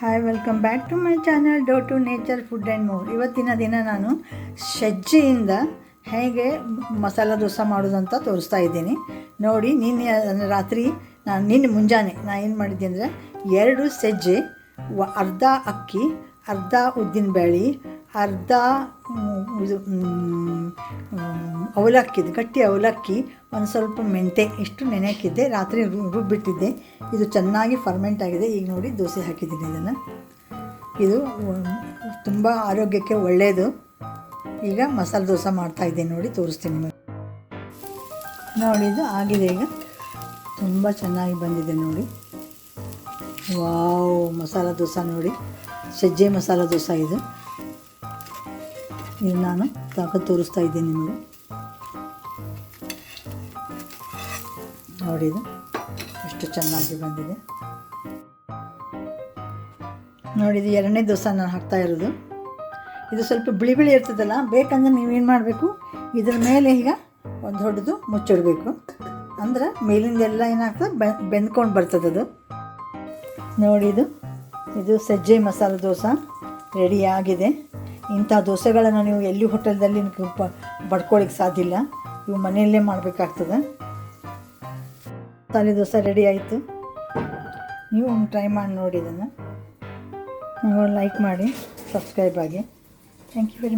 Hi welcome back to my channel dough to nature food and more ಇವತ್ತಿನ ದಿನ ನಾನು ಸಜ್ಜೆಯಿಂದ ಹೇಗೆ ಮಸಾಲ ದೋಸೆ ಮಾಡೋದಂತ ತೋರಿಸ್ತಾ ಇದ್ದೀನಿ. ನೋಡಿ, ನಿನ್ನೆ ರಾತ್ರಿ, ನಾನು ನಿನ್ನೆ ಮುಂಜಾನೆ ನಾನು ಏನು ಮಾಡಿದ್ದೆ ಅಂದರೆ ಎರಡು ಸಜ್ಜೆ ಅರ್ಧ ಅಕ್ಕಿ, ಅರ್ಧ ಉದ್ದಿನ ಬೇಳೆ ಅರ್ಧ ಇದು ಅವಲಕ್ಕಿದು ಗಟ್ಟಿ ಅವಲಕ್ಕಿ, ಒಂದು ಸ್ವಲ್ಪ ಮೆಂತೆ, ಇಷ್ಟು ನೆನೆ ಹಾಕಿದ್ದೆ ರಾತ್ರಿ ರುಬ್ಬಿಟ್ಟಿದ್ದೆ. ಇದು ಚೆನ್ನಾಗಿ ಫರ್ಮೆಂಟ್ ಆಗಿದೆ. ಈಗ ನೋಡಿ ದೋಸೆ ಹಾಕಿದ್ದೀನಿ ಇದನ್ನು. ಇದು ತುಂಬ ಆರೋಗ್ಯಕ್ಕೆ ಒಳ್ಳೆಯದು ಈಗ ಮಸಾಲೆ ದೋಸೆ ಮಾಡ್ತಾಯಿದ್ದೀನಿ ನೋಡಿ, ತೋರಿಸ್ತೀನಿ ನೋಡಿ, ಇದು ಆಗಿದೆ ಈಗ. ತುಂಬ ಚೆನ್ನಾಗಿ ಬಂದಿದೆ ನೋಡಿ. ವಾವ್, ಮಸಾಲ ದೋಸೆ ನೋಡಿ. ಸಜ್ಜೆ ಮಸಾಲ ದೋಸೆ ಇದು. ಇದು ನಾನು ತಾಕ ತೋರಿಸ್ತಾ ಇದ್ದೀನಿ ನಿಮಗೆ. ನೋಡಿ ಇದು ಎಷ್ಟು ಚೆನ್ನಾಗಿ ಬಂದಿದೆ. ನೋಡಿ ಇದು ಎರಡನೇ ದಿವಸ ನಾನು ಹಾಕ್ತಾ ಇರೋದು. ಇದು ಸ್ವಲ್ಪ ಬಿಳಿ ಬಿಳಿ ಇರ್ತದಲ್ಲ, ಬೇಕಂದ್ರೆ ನೀವೇನು ಮಾಡಬೇಕು? ಇದ್ರ ಮೇಲೆ ಈಗ ಒಂದು ದೊಡ್ಡದು ಮುಚ್ಚಿಡಬೇಕು. ಅಂದ್ರೆ ಮೇಲಿಂದ ಎಲ್ಲ ಏನಾಗ್ತದೆ? ಬೆಂದ್ಕೊಂಡು ಬರ್ತದೆ ಅದು. ನೋಡಿ ಇದು ಇದು ಸಜ್ಜೆ ಮಸಾಲೆ ದೋಸೆ ರೆಡಿ ಆಗಿದೆ. ಇಂಥ ದೋಸೆಗಳನ್ನು ನೀವು ಎಲ್ಲಿ ಹೋಟೆಲ್ದಲ್ಲಿ ನೀವು ಪ ಬಡ್ಕೊಳ್ಳಿಕ್ಕೆ ಸಾಧ್ಯ ಇಲ್ಲ. ಇವು ಮನೆಯಲ್ಲೇ ಮಾಡಬೇಕಾಗ್ತದೆ. ಮಸಾಲೆ ದೋಸೆ ರೆಡಿ ಆಯಿತು. ನೀವು ಒಂದು ಟ್ರೈ ಮಾಡಿ ನೋಡಿ ಇದನ್ನು. ಲೈಕ್ ಮಾಡಿ, ಸಬ್ಸ್ಕ್ರೈಬ್ ಆಗಿ. Thank you very